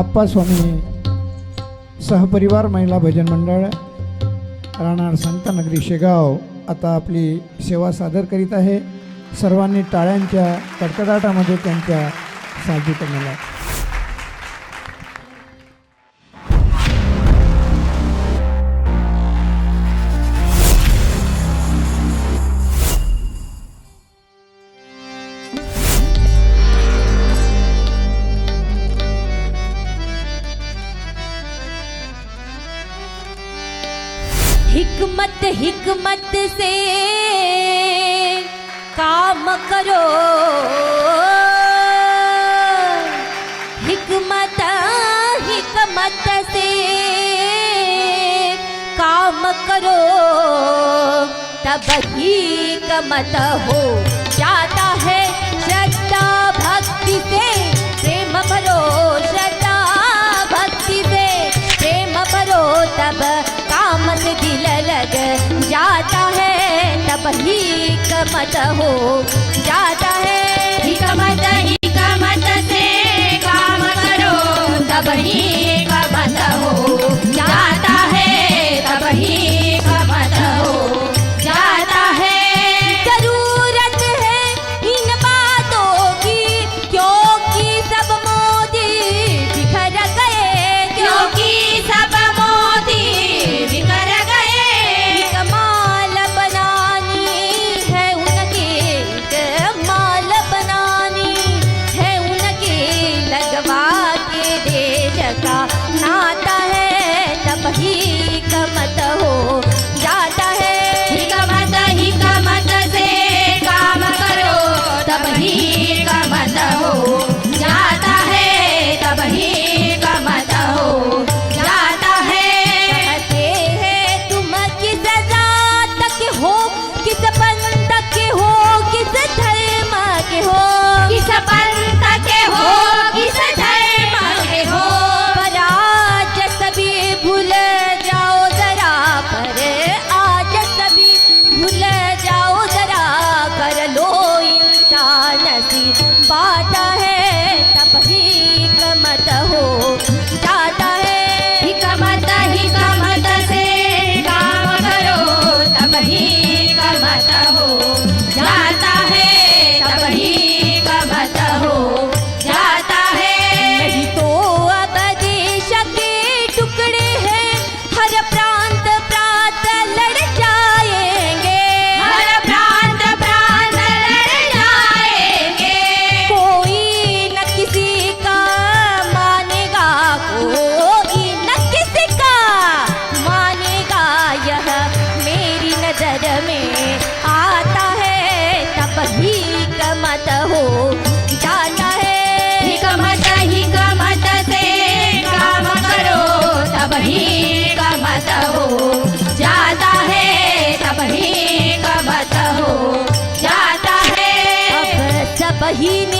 आप्पा स्वामी सहपरिवार महिला भजन मंडळ राहणार संतनगरी शेगाव. आता आपली सेवा सादर करीत आहे. सर्वांनी टाळ्यांच्या कडकडाटामध्ये त्यांच्या सादरीकरणाला करो हिकमत हिकमत से काम करो। तब ही कमत हो। जाता है श्रद्धा भक्ति से प्रेम भरो श्रद्धा भक्ति से प्रेम भरो तब काम से दिल लग जाता है ही कमत हो. जाता है ही कमत ही कमत से काम करो. तब ही कमत हो. जाता है तब ही বাহিনী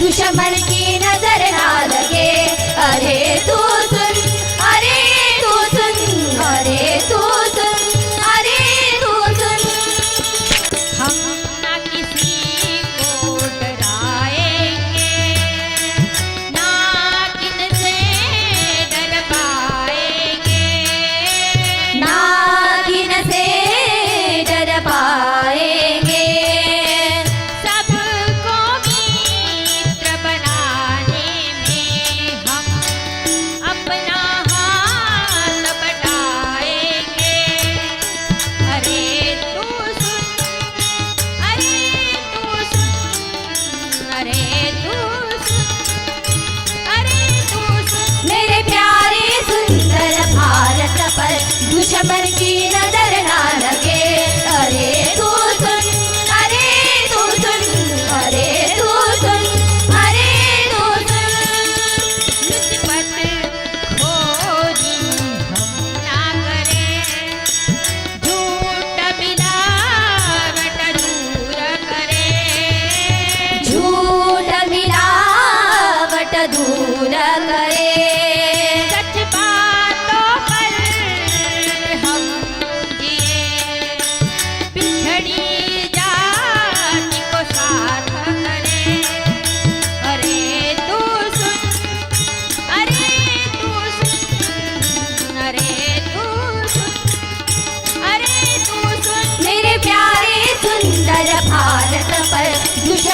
दुश्मन की नजर ना लगे अरे तू दुश्मन की न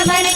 அரவணை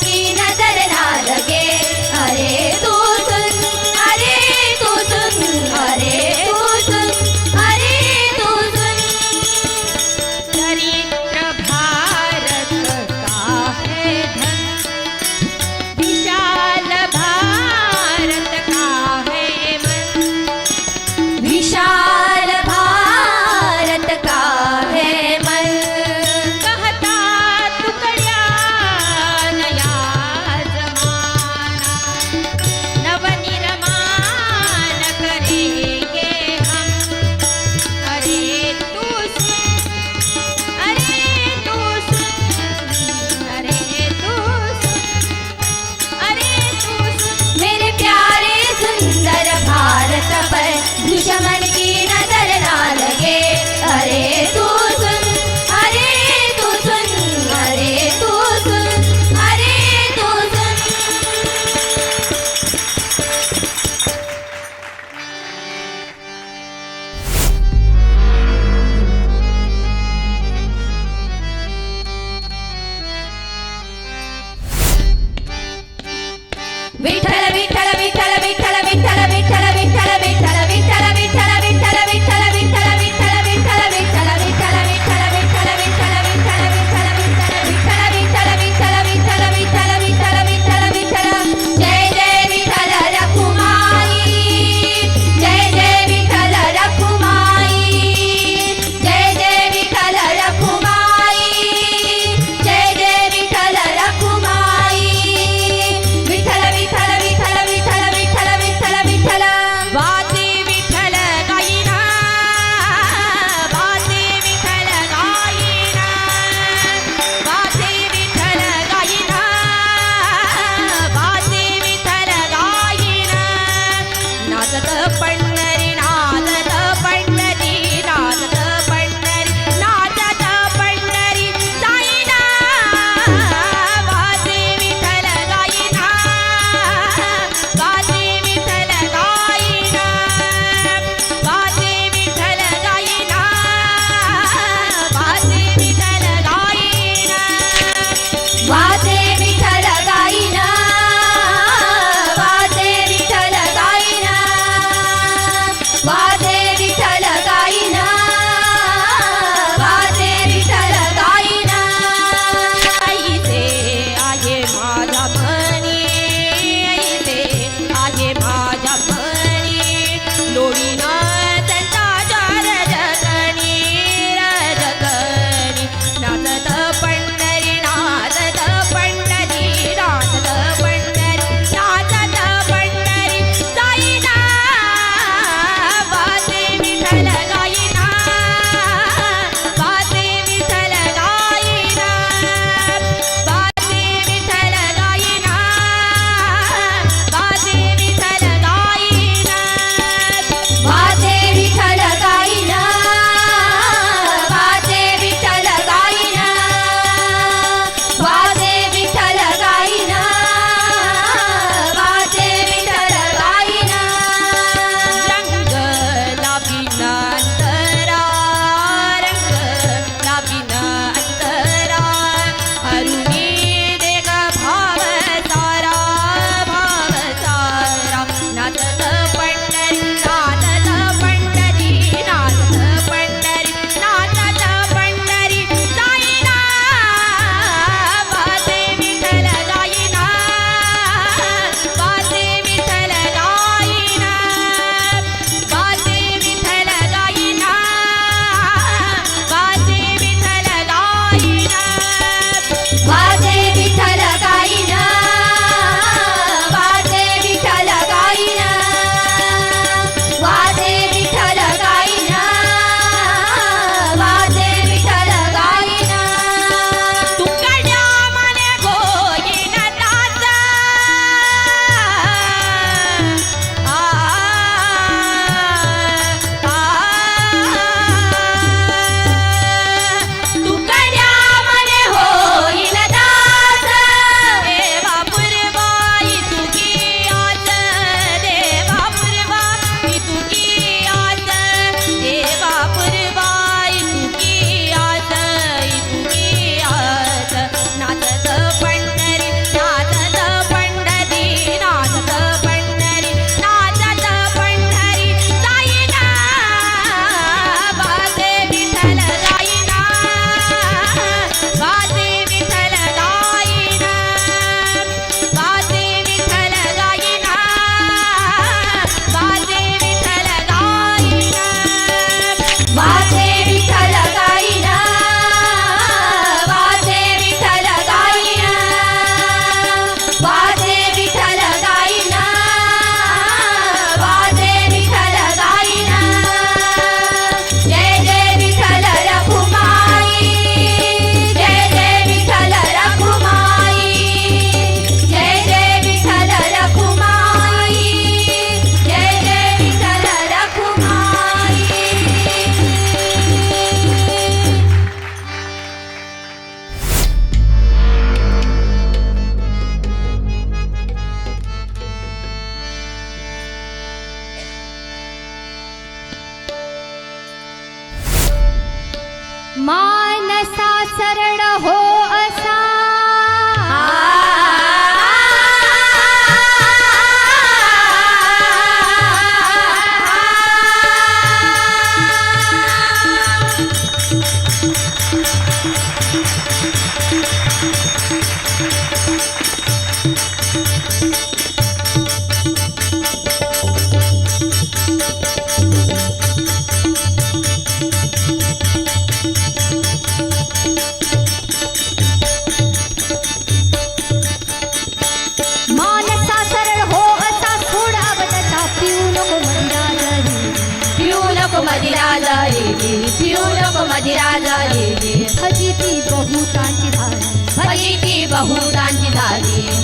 जळलेली फजिती बहुतांची धारा. फजिती बहुतांची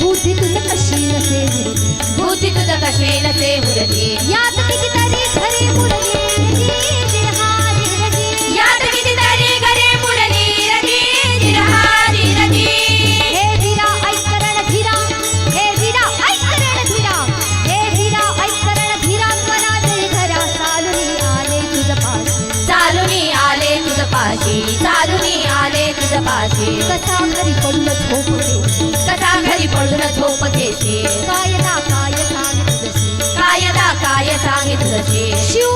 बुद्धी तुझं कशी नसे उरली. बुद्धी तुझं कशी नसे उरली यात कितीतरी खरी मुरली तुझ कसा घरी पडून झोपले कसा घरी पडून झोप घेशी कायदा काय सांग काय कायदा काय सांगे शिव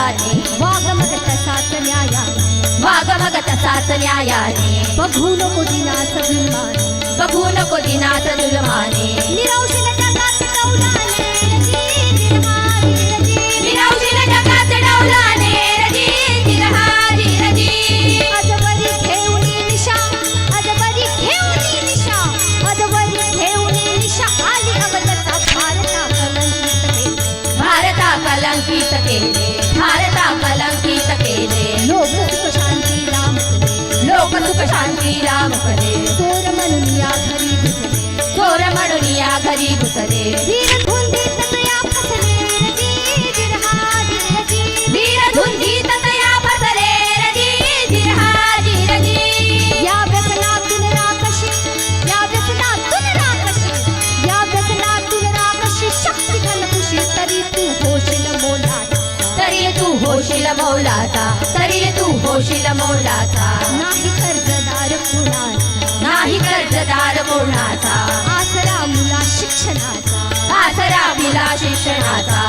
मग तसाच न्यायाने वाग मग तसाच न्यायाने बघू नको दिनाच भिमाने बघू नको दिनाच जुलमाने। निरवशील जगात कौलाने रजी जिरहारी रजी विरावशील जगात डौलाने रजी जिरहारी रजी अजबरी घेऊनी निशा अजबरी घेऊनी निशा अजबरी घेऊनी निशा आली अवतचा भारता कलंकित केले। भारता कलंकित केले। सुख शांती राम करे। चोर म्हणून या घरी घुसले। चोर म्हणून या घरी घुसले। धीर धुंदीत तया फसले रजी जिरहा जिरजी वीर धुंदीत तया फसले रजी जिरहारी रजी या व्यसनातून राकशी या व्यसनातून राकशी या व्यसनातून राकशी शक्ती घनकुशी तरी तू होशील मोलाचा। तरी तू होशील मौलाचा तरी तू होशील मौलाचा। नाही कर्जदार कोणाचा आसरा मुला शिक्षणाचा. आसरा पिला शिक्षणाचा.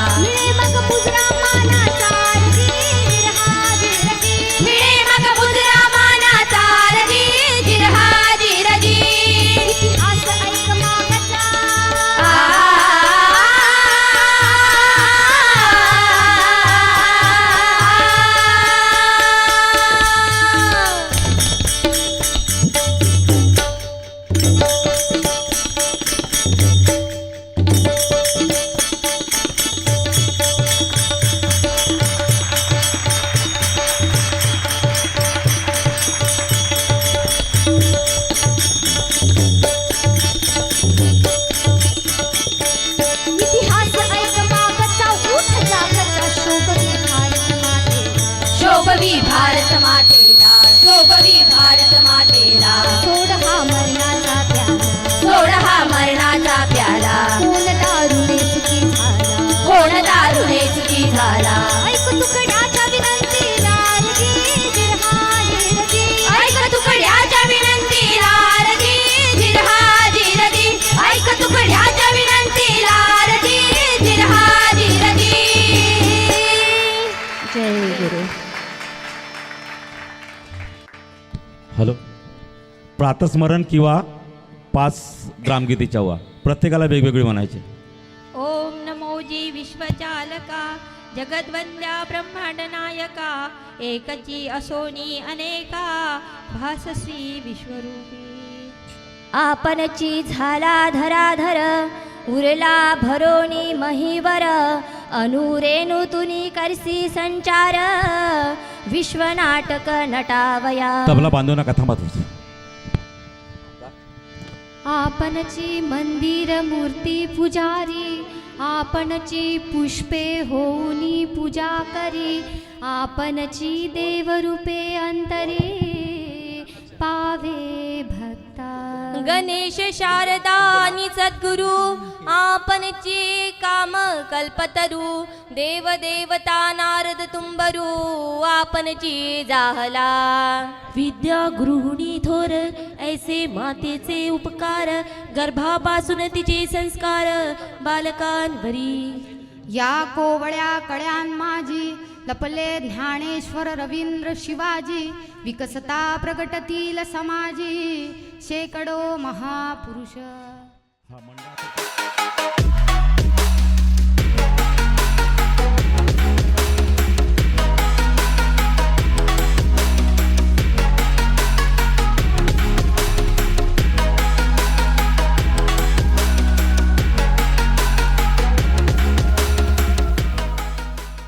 प्रातस्मरण किंवा पाच ग्रामगीतेच्या वा प्रत्येकाला वेगवेगळी म्हणायची. ओम नमो जी विश्वचालका जगद्वंद्या ब्रह्मांड नायका एकची असोनी अनेका भासश्री विश्वरूपी. आपणची झाला धराधर उरला भरोनी महीवर अनुरेनु तुनी करसी संचार विश्वनाटक नटावया. तबला बांधू नका थांबा तुझं आपणची मंदिर मूर्ती पुजारी आपणची पुष्पे होऊनी पूजा करी आपणची देवरूपे अंतरी पावे गणेश शारदा आणि सद्गुरु आपणची काम कल्पतरू देव देवता नारद तुंबरू आपणची जाहला. विद्या गृहिणी थोर ऐसे मातेचे उपकार गर्भापासून तिचे संस्कार बालकांवरी. या कोवळ्या कळ्यान माझी लपले ज्ञानेश्वर रवींद्र शिवाजी विकसता प्रगटतील समाजी. शेकडो महापुरुष. हा मंडळ